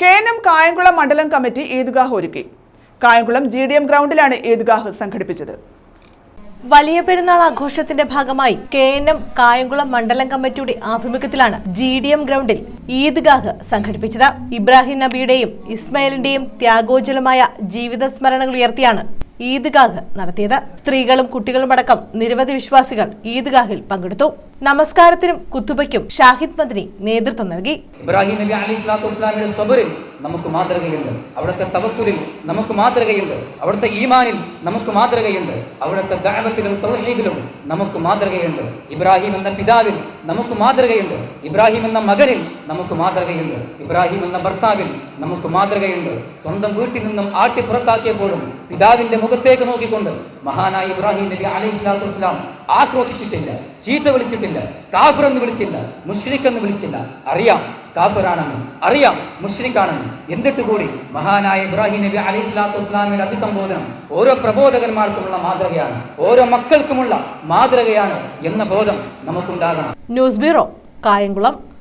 K N M Kayamkulam മണ്ഡലം committee ഈദ്ഗാഹ് ഒരുക്കി. കായംകുളം ജി ഡി എം ഗ്രൗണ്ടിലാണ് ഈദ്ഗാഹ് സംഘടിപ്പിച്ചത്. വലിയ പെരുന്നാൾ ആഘോഷത്തിന്റെ ഭാഗമായി കെ എൻ എം കായംകുളം മണ്ഡലം കമ്മിറ്റിയുടെ ആഭിമുഖ്യത്തിലാണ് ജി ഡി എം ഗ്രൗണ്ടിൽ ഈദ്ഗാഹ് സംഘടിപ്പിച്ചത്. ഇബ്രാഹിം നബിയുടെയും ഇസ്മായിലിന്റെയും ത്യാഗോജ്വലമായ ജീവിത സ്മരണകൾ ഉയർത്തിയാണ് ഈദ്ഗാഹ് നടത്തിയത്. സ്ത്രീകളും കുട്ടികളും അടക്കം നിരവധി വിശ്വാസികൾ ഈദ്ഗാഹിൽ പങ്കെടുത്തു. നമസ്കാരത്തിനും കുത്തുബയ്ക്കും ഷാഹിദ് മന്ത്രി നേതൃത്വം നൽകി. ഇബ്രാഹിം നബി അലി സ്വലാത്തു സബറിൽ നമുക്ക് മാതൃകയുണ്ട്. അവിടുത്തെ തവക്കുലിൽ നമുക്ക് മാതൃകയുണ്ട്. അവിടുത്തെ ഈമാനിൽ നമുക്ക് മാതൃകയുണ്ട്. അവിടുത്തെ ദഅവത്തിലും തൗഹീദിലും നമുക്ക് മാതൃകയുണ്ട്. ഇബ്രാഹിം എന്ന പിതാവിൽ നമുക്ക് മാതൃകയുണ്ട്. ഇബ്രാഹിം എന്ന മകനിൽ നമുക്ക് മാതൃകയുണ്ട്. ഇബ്രാഹിം എന്ന ഭർത്താവിൽ നമുക്ക് മാതൃകയുണ്ട്. സ്വന്തം വീട്ടിൽ നിന്നും ആട്ടി പുറത്താക്കിയപ്പോഴും പിതാവിന്റെ മുഖത്തേക്ക് നോക്കിക്കൊണ്ട് മഹാനായ ഇബ്രാഹിം നബി അലൈഹി സ്വലാത്തു വസ്സലാം ആക്രോശിച്ചിട്ടില്ല ചീത്ത വിളിച്ചിട്ടില്ല കാഫർ എന്ന് വിളിച്ചില്ല മുഷ്രിഖ് എന്ന് വിളിച്ചില്ല. അറിയാം കാഫിറാണെന്ന് അറിയാം മുഷ്രിഖാണെന്ന്. എന്നിട്ട് കൂടി മഹാനായ ഇബ്രാഹിം നബി അലൈഹി സ്വലാത്തു വസ്ലാമിയുടെ അഭിസംബോധനം ഓരോ പ്രബോധകന്മാർക്കുമുള്ള മാതൃകയാണ് ഓരോ മക്കൾക്കുമുള്ള മാതൃകയാണ് എന്ന ബോധം നമുക്കുണ്ടാകണം. News bureau Kayamkulam.